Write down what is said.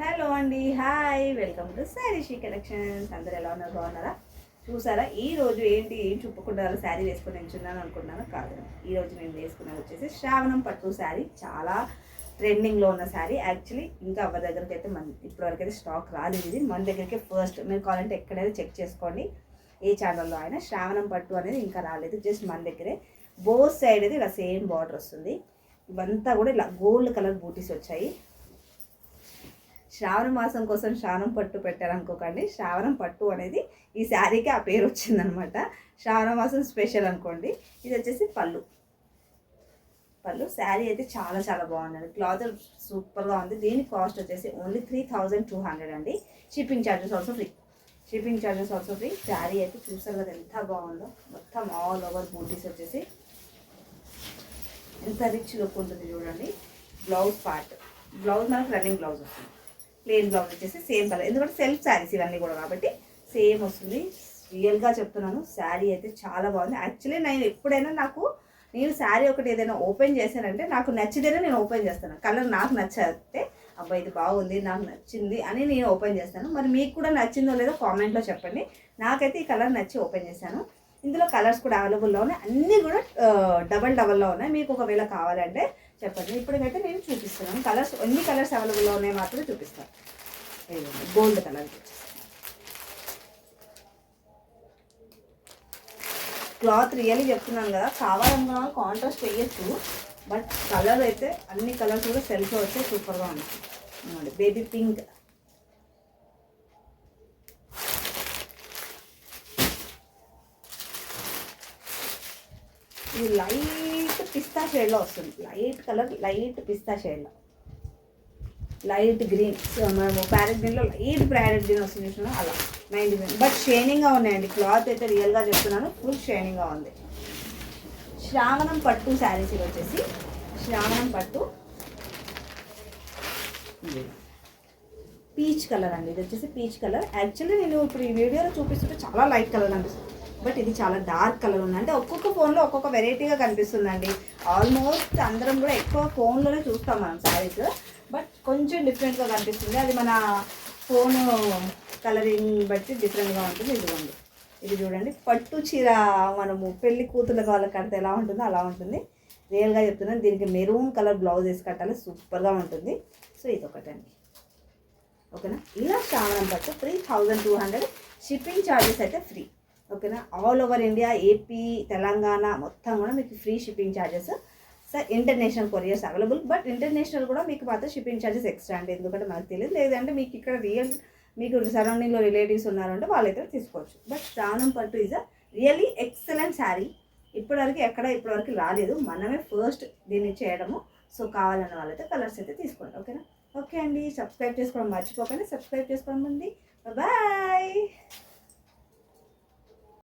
Hello అండి hi welcome to sari collections. అందరు ఎలా ఉన్నారు? బాగున్నారా? చూసారా? ఈ రోజు ఏంటి? ఏం చూపకుండా శారీ వేసుకొని నిల్చున్నాను అనుకున్నాను కాదు. ఈ రోజు నేను వేసుకున్నది వచ్చేసి శ్రావణం పట్టు శారీ. చాలా ట్రెండింగ్లో ఉన్న శారీ. యాక్చువల్లీ ఇంకా అవ్వ దగ్గరికి అయితే మన ఇప్పటివరకు అయితే స్టాక్ రాలేదు. ఇది మన దగ్గరికి ఫస్ట్ మీరు కావాలంటే ఎక్కడైనా చెక్ చేసుకోండి. ఏ ఛానల్లో అయినా శ్రావణం పట్టు అనేది ఇంకా రాలేదు. జస్ట్ మన దగ్గరే. బోత్ సైడ్ అయితే ఇలా సేమ్ బార్డర్ వస్తుంది. ఇవంతా కూడా ఇలా గోల్డ్ కలర్ బూటీస్ వచ్చాయి. శ్రావణ మాసం కోసం శ్రావణం పట్టు పెట్టారనుకోకండి. శ్రావణం పట్టు అనేది ఈ శారీకి ఆ పేరు వచ్చిందనమాట. శ్రావణ మాసం స్పెషల్ అనుకోండి. ఇది వచ్చేసి పళ్ళు. పళ్ళు శారీ అయితే చాలా చాలా బాగుందండి. క్లాత్ సూపర్గా ఉంది. దీని కాస్ట్ వచ్చేసి only three thousand two hundred అండి. Shipping charges also free. Shipping charges also free. Sari అయితే చూసారు కదా ఎంత బాగుందో. మొత్తం ఆల్ ఓవర్ బూటీస్ వచ్చేసి ఎంత రిచ్ లుక్ ఉంటుంది చూడండి. Blouse part. బ్లౌజ్ మనకు రన్నింగ్ బ్లౌజ్ వస్తుంది. ప్లేన్ బ్లౌజ్ వచ్చేసి సేమ్ కలర్ ఎందుకంటే సెల్ఫ్ శారీస్ ఇవన్నీ కూడా కాబట్టి సేమ్ వస్తుంది. రియల్గా చెప్తున్నాను శారీ అయితే చాలా బాగుంది. యాక్చువల్లీ నేను ఎప్పుడైనా నాకు నేను శారీ ఒకటి ఏదైనా ఓపెన్ చేశానంటే నాకు నచ్చితేనే నేను ఓపెన్ చేస్తాను. కలర్ నాకు నచ్చితే అబ్బాయి ఇది బాగుంది నాకు నచ్చింది అని నేను ఓపెన్ చేస్తాను. మరి మీకు కూడా నచ్చిందో లేదో కామెంట్లో చెప్పండి. నాకైతే ఈ కలర్ నచ్చి ఓపెన్ చేశాను. ఇందులో కలర్స్ కూడా అవైలబుల్లో ఉన్నాయి. అన్నీ కూడా డబల్ డబల్లో ఉన్నాయి. మీకు ఒకవేళ కావాలంటే చెప్పండి. ఇప్పటికైతే నేను చూపిస్తున్నాను. కలర్స్ ఎన్ని కలర్స్ అవైలబుల్లో ఉన్నాయి మాత్రమే చూపిస్తాను. గోల్డ్ కలర్ క్లాత్ రియల్లీ చెప్తున్నాను కదా కావాలన్నా కాంట్రాస్ట్ వేయచ్చు బట్ కలర్ అయితే అన్ని కలర్స్ కూడా సెల్ఫ్లో వచ్చే సూపర్గా ఉంది బేబీ పింక్ ఇది లైట్ పిస్తా షేడ్లో వస్తుంది లైట్ కలర్ లైట్ పిస్తా షేడ్లో లైట్ గ్రీన్ మనము ప్యారెట్ గ్రీన్లో లైట్ ప్యారెట్ గ్రీన్ వస్తుంది చూసినా అలా. నైన్ గ్రీన్ బట్ షైనింగ్గా ఉన్నాయండి. క్లాత్ అయితే రియల్గా చెప్తున్నాను. ఫుల్ షైనింగ్గా ఉంది. శ్రావణం పట్టు శారీస్ ఇవి వచ్చేసి శ్రావణం పట్టు. పీచ్ కలర్ అండి. ఇది వచ్చేసి పీచ్ కలర్ యాక్చువల్లీ నేను ఇప్పుడు ఈ వీడియోలో చూపిస్తుంటే చాలా లైట్ కలర్ అనిపిస్తుంది బట్ ఇది చాలా డార్క్ కలర్ ఉంది. అంటే ఒక్కొక్క ఫోన్లో ఒక్కొక్క వెరైటీగా కనిపిస్తుందండి. ఆల్మోస్ట్ అందరం కూడా ఎక్కువ ఫోన్లోనే చూస్తాం మనం శారీస్ బట్ కొంచెం డిఫరెంట్గా కనిపిస్తుంది. అది మన ఫోన్ కలరింగ్ బట్టి డిఫరెంట్గా ఉంటుంది. ఇదిగోండి. ఇది చూడండి. పట్టు చీర మనము పెళ్ళి కూతుర్లకు వాళ్ళకి కడితే ఎలా ఉంటుందో అలా ఉంటుంది. రియల్గా చెప్తున్నాను. దీనికి మెరూన్ కలర్ బ్లౌజ్ వేసి కట్టాలి. సూపర్గా ఉంటుంది. సో ఇది ఒకటండి ఓకేనా? ఇలా శ్రావణం పట్టు. Three thousand two hundred shipping charges అయితే ఫ్రీ ఓకేనా? All over India AP Telangana మొత్తం కూడా మీకు free shipping charges sir international couriers available but international కూడా మీకు మాత్రం షిప్పింగ్ ఛార్జెస్ ఎక్స్ట్రా అండి. ఎందుకంటే మనకు తెలియదు. లేదంటే మీకు ఇక్కడ రియల్ మీకు సరౌండింగ్లో రిలేటివ్స్ ఉన్నారంటే వాళ్ళైతే తీసుకోవచ్చు. But Shravanam pattu is a really excellent sari. ఇప్పటివరకు ఎక్కడ ఇప్పటివరకు రాలేదు. మనమే ఫస్ట్ దీన్ని చేయడము. సో కావాలన్న వాళ్ళైతే కలర్స్ అయితే తీసుకోండి. ఓకేనా? ఓకే అండి. సబ్స్క్రైబ్ చేసుకోవడం మర్చిపోకండి. సబ్స్క్రైబ్ చేసుకోవడం ఉంది బాయ్!